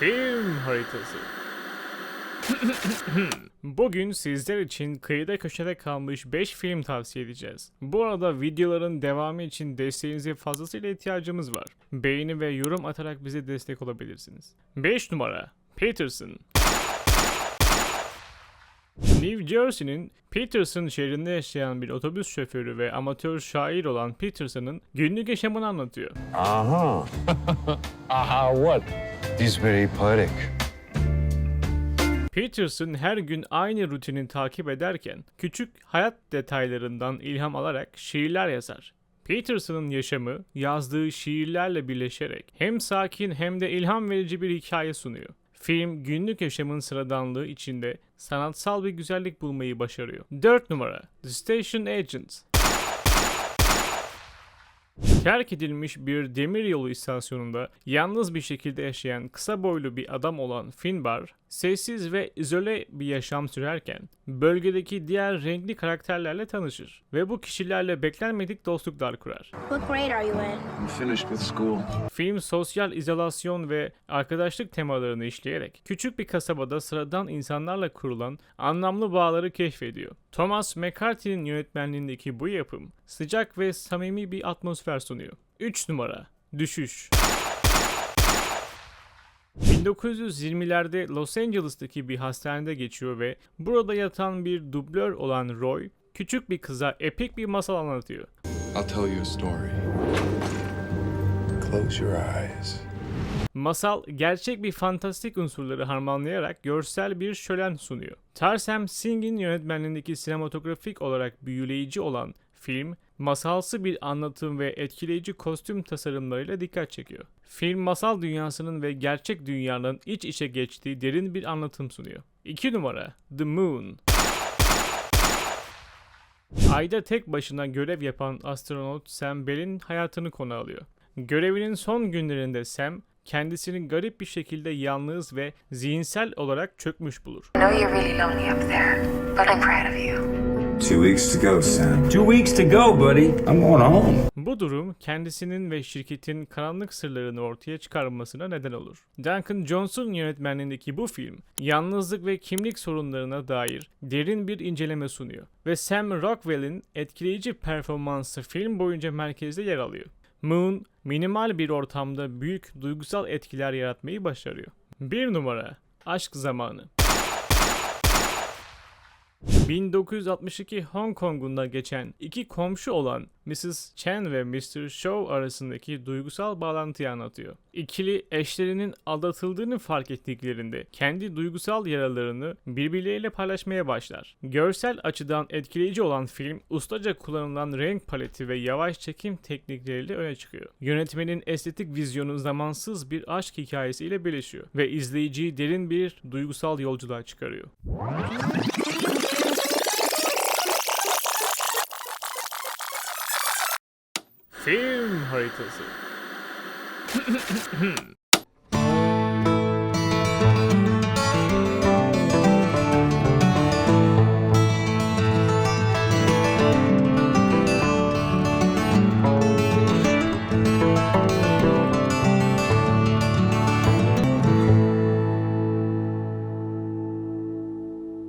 Film haritası. Bugün sizler için kıyıda köşede kalmış 5 film tavsiye edeceğiz. Bu arada videoların devamı için desteğinize fazlasıyla ihtiyacımız var. Beğeni ve yorum atarak bize destek olabilirsiniz. 5 numara Peterson New Jersey'nin Peterson şehrinde yaşayan bir otobüs şoförü ve amatör şair olan Peterson'ın günlük yaşamını anlatıyor. Aha. Aha what? He's very poetic. Peterson her gün aynı rutini takip ederken küçük hayat detaylarından ilham alarak şiirler yazar. Peterson'ın yaşamı yazdığı şiirlerle birleşerek hem sakin hem de ilham verici bir hikaye sunuyor. Film günlük yaşamın sıradanlığı içinde sanatsal bir güzellik bulmayı başarıyor. 4 numara The Station Agent Terk edilmiş bir demiryolu istasyonunda yalnız bir şekilde yaşayan kısa boylu bir adam olan Finbar, sessiz ve izole bir yaşam sürerken bölgedeki diğer renkli karakterlerle tanışır ve bu kişilerle beklenmedik dostluklar kurar. What grade are you in? I'm finished with school. Film sosyal izolasyon ve arkadaşlık temalarını işleyerek küçük bir kasabada sıradan insanlarla kurulan anlamlı bağları keşfediyor. Thomas McCarthy'nin yönetmenliğindeki bu yapım sıcak ve samimi bir atmosfer sunuyor. 3 numara Düşüş 1920'lerde Los Angeles'taki bir hastanede geçiyor ve burada yatan bir dublör olan Roy, küçük bir kıza epik bir masal anlatıyor. I'll tell you a story. Close your eyes. Masal gerçek bir fantastik unsurları harmanlayarak görsel bir şölen sunuyor. Tarsem Singh'in yönetmenliğindeki sinematografik olarak büyüleyici olan film, masalsı bir anlatım ve etkileyici kostüm tasarımlarıyla dikkat çekiyor. Film masal dünyasının ve gerçek dünyanın iç içe geçtiği derin bir anlatım sunuyor. 2 numara The Moon Ayda tek başına görev yapan astronot Sam Bell'in hayatını konu alıyor. Görevinin son günlerinde Sam kendisini garip bir şekilde yalnız ve zihinsel olarak çökmüş bulur. I know you're really lonely up there, but I'm proud of you. Two weeks to go, Sam. Two weeks to go, buddy. I'm going home. Bu durum kendisinin ve şirketin karanlık sırlarını ortaya çıkarmasına neden olur. Duncan Johnson yönetmenliğindeki bu film, yalnızlık ve kimlik sorunlarına dair derin bir inceleme sunuyor ve Sam Rockwell'in etkileyici performansı film boyunca merkezde yer alıyor. Moon, minimal bir ortamda büyük duygusal etkiler yaratmayı başarıyor. Bir numara, Aşk Zamanı 1962 Hong Kong'unda geçen iki komşu olan Mrs. Chen ve Mr. Shaw arasındaki duygusal bağlantıyı anlatıyor. İkili eşlerinin aldatıldığını fark ettiklerinde kendi duygusal yaralarını birbirleriyle paylaşmaya başlar. Görsel açıdan etkileyici olan film ustaca kullanılan renk paleti ve yavaş çekim teknikleriyle öne çıkıyor. Yönetmenin estetik vizyonu zamansız bir aşk hikayesiyle birleşiyor ve izleyiciyi derin bir duygusal yolculuğa çıkarıyor. Film haritası.